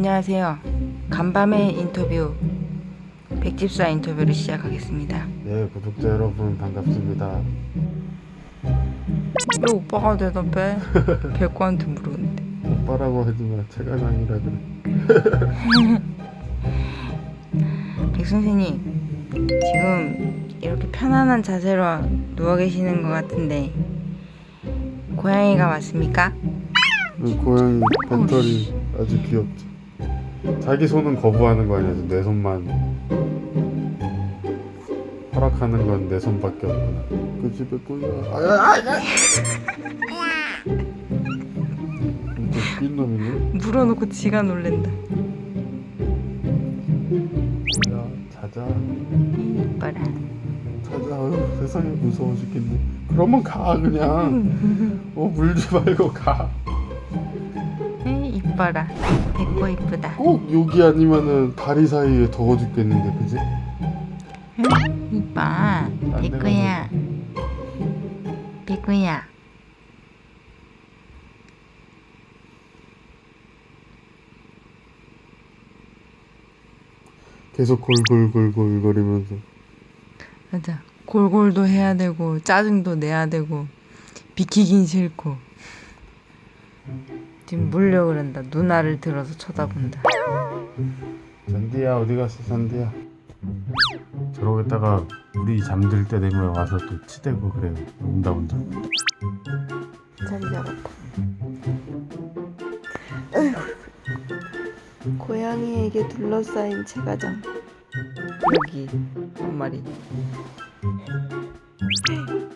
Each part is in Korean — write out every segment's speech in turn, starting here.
안녕하세요. 간밤의 인터뷰 백집사 인터뷰를 시작하겠습니다. 네, 구독자 여러분 반갑습니다. 왜 오빠가 대답해? 백구한테 물었는데. 오빠라고 하지 마. 최가장이라 그래. 백 선생님 지금 이렇게 편안한 자세로 누워 계시는 것 같은데 고양이가 맞습니까? 그 고양이 벤털이 아주 귀엽죠. 자기 손은 거부하는 거 아니야? 내 손만 허락하는 건 내 손밖에 없구나. 그 집에 꾸야. 아야, 아야. 진짜 웃긴 놈이네. 물어놓고 지가 놀랜다. 야, 자자, 이뻐라. 자자. 어휴, 세상에 무서워 죽겠네. 그러면 가 그냥. 어 물지 말고 가. 이뻐라. 백구 이쁘다. 꼭 여기 아니면은 다리 사이에 더워 죽겠는데, 그지? 응? 이뻐. 백구야. 백구야. 계속 골골골골거리면서 맞아. 골골도 해야 되고 짜증도 내야 되고 비키긴 싫고 지금 물려 그런다. 누나를 들어서 쳐다본다. 잔디야 어디 갔어 잔디야 저러겠다가 우리 잠들 때 되면 와서 또 치대고 그래요 온다 온다 자리 잡았다. 고양이에게 둘러싸인 채가장. 여기 한 마리.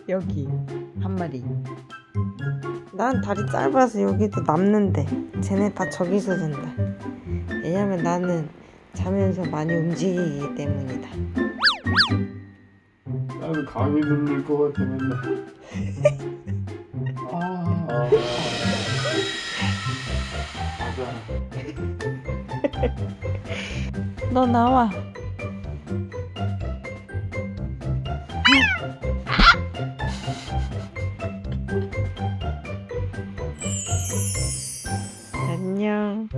여기 한 마리. 난 다리 짧아서 여기도 남는데 쟤네 다 저기서 잔다. 왜냐면 나는 자면서 많이 움직이기 때문이다. 나는 감이 눌릴 것 같아 맨날 아, 아. 맞아 너 나와. 안녕.